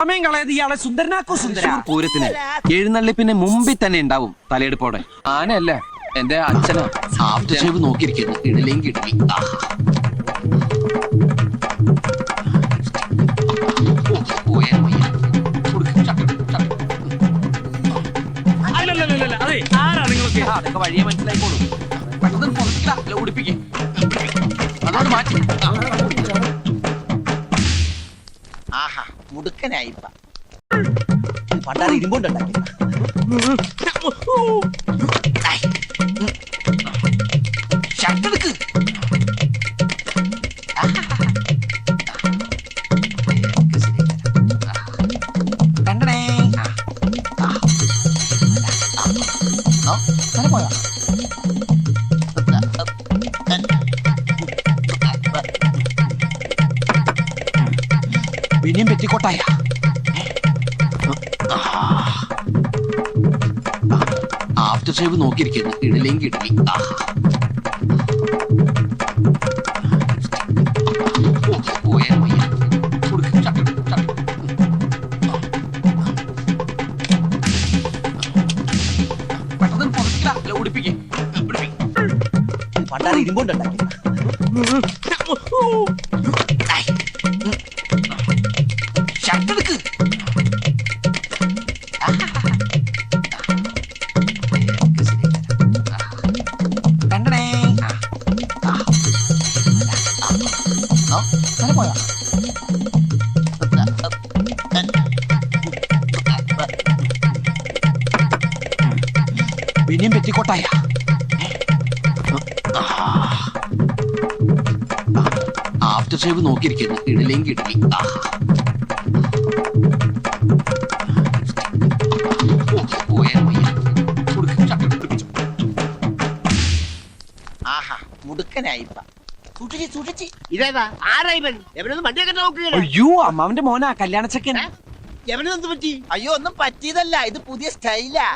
സമയം കളയത് ഇയാളെ സുന്ദരനാക്കോ സുന്ദര. പൂരത്തിന് എഴുന്നള്ളിപ്പിന് മുമ്പിൽ തന്നെ ഉണ്ടാവും തലയെടുപ്പോടെ. ആനയല്ല എന്റെ അച്ഛനോ. After shave നോക്കിയിരിക്കുന്നു. ഇടലേം കിട്ടി അതൊക്കെ വഴിയെ മനസ്സിലായിക്കോളൂ. പെട്ടെന്ന് ഉടുപ്പിക്ക് അതോട് മാറ്റി. ആ. ആഹാ മുടുക്കനായിപ്പ പണ്ടാറ് ഇരുമ്പുണ്ടുണ്ടാക്കി ഷർട്ടെടുക്ക് കണ്ടണേ പോയാ വിനിയും പെറ്റിക്കോട്ടായ. After shave നോക്കിയിരിക്കുന്നു. ഇടലെങ്കിൽ ഇടലി ആഹാ. ഓ, പോയാ വിനിയും പെറ്റിക്കോട്ടായ ആഫ്റ്റർ ഷേവ് നോക്കിയിരിക്കുന്നു. ഇടലെങ്കിൽ ഇടലി മുടുക്കനായിപ്പ ഇതേതാ? ആരാ ഇവൻ? എവനൊന്നും വണ്ടിയൊക്കെ നോക്കുകയാണ് അയ്യോ അമ്മാവന്റെ മോനാ കല്യാണ ചെക്കൻ എവനെന്ത് പറ്റി? അയ്യോ ഒന്നും പറ്റിയതല്ല. ഇത് പുതിയ സ്റ്റൈലാ.